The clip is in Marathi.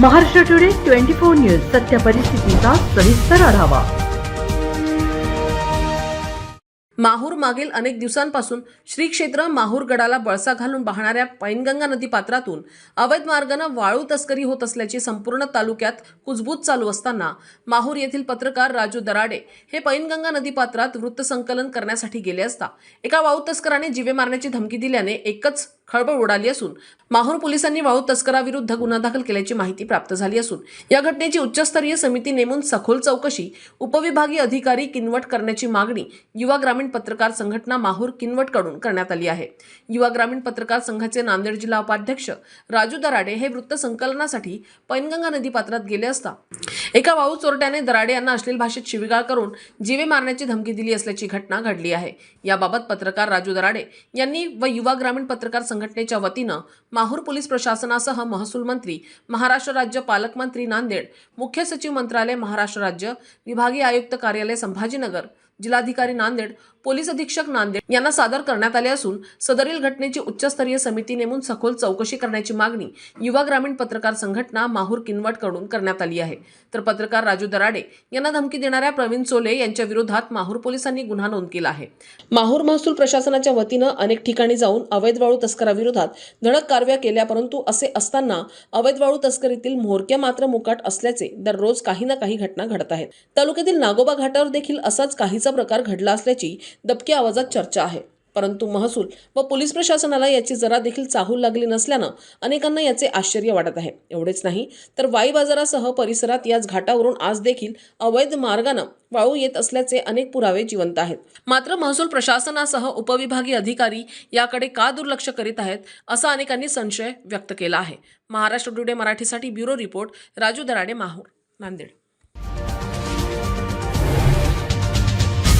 Maharashtra today twenty four news सत्य परिस्थितीचा सविस्तर आढावा. माहूर मागील अनेक दिवसांपासून श्री क्षेत्र माहूर गडाला बळसा घालून वाहणाऱ्या पैनगंगा नदी पात्रातून अवैध मार्गानं वाळू तस्करी होत असल्याची संपूर्ण तालुक्यात कुजबूज चालू असताना माहूर येथील पत्रकार राजू दराडे हे पैनगंगा नदी पात्रात वृत्तसंकलन करण्यासाठी गेले असता एका वाळू तस्कराने जीवे मारण्याची धमकी दिल्याने एकच खळबळ उडाली असून माहूर पोलिसांनी वाळू तस्कराविरुद्ध गुन्हा दाखल केल्याची माहिती प्राप्त झाली असून या घटनेची उच्चस्तरीय समिती नेमून सखोल चौकशी उपविभागीय अधिकारी किनवट करण्याची मागणी युवा ग्रामीण पत्रकार संघटना माहूर किनवटकडून करण्यात आली आहे. युवा ग्रामीण पत्रकार संघाचे नांदेड जिल्हा उपाध्यक्ष राजू दराडे हे वृत्त संकलनासाठी पैनगंगा नदी पात्रात गेले असता एका वाळू चोरट्याने दराडे यांना अश्लील भाषेत शिवीगाळ करून जीवे मारण्याची धमकी दिली असल्याची घटना घडली आहे. याबाबत पत्रकार राजू दराडे यांनी व युवा ग्रामीण पत्रकार संघटनेच्या वतीनं माहूर पोलीस प्रशासनासह महसूल मंत्री महाराष्ट्र राज्य पालकमंत्री नांदेड मुख्य सचिव मंत्रालय महाराष्ट्र राज्य विभागीय आयुक्त कार्यालय संभाजीनगर जिल्हाधिकारी नांदेड पोलीस अधीक्षक नांदेड यांना सादर करण्यात आले असून सदरील घटनेची उच्चस्तरीय समिती नेमून सखोल चौकशी करण्याची मागणी युवा ग्रामीण पत्रकार संघटना माहूर किनवटकडून करण्यात आली आहे. तर पत्रकार राजू दराडे यांना धमकी देणाऱ्या प्रवीण चोले यांच्या विरोधात माहूर पोलिसांनी गुन्हा नोंद केला आहे. माहूर महसूल प्रशासनाच्या वतीनं अनेक ठिकाणी जाऊन अवैध वाळू तस्कराविरोधात धडक कारवाया केल्या परंतु असे असताना अवैध वाळू तस्करीतील म्होरक्या मात्र मुकाट असल्याचे दररोज काही ना काही घटना घडत आहेत. तालुक्यातील नागोबा घाटावर देखील असाच काहीचा प्रकार घडला असल्याची दबक्या आवाजात चर्चा आहे. परंतु महसूल व पोलीस प्रशासनाला याची जरा देखील चाहूल लागली नसल्यानं अनेकांना याचे आश्चर्य वाटत आहे. एवढेच नाही तर वाई बाजारासह परिसरात याच घाटावरून आज देखील अवैध मार्गानं वाळू येत असल्याचे अनेक पुरावे जिवंत आहेत. मात्र महसूल प्रशासनासह उपविभागीय अधिकारी याकडे का दुर्लक्ष करीत आहेत असा अनेकांनी संशय व्यक्त केला आहे. महाराष्ट्र टुडे मराठीसाठी ब्युरो रिपोर्ट राजू दराडे माहूर नांदेड.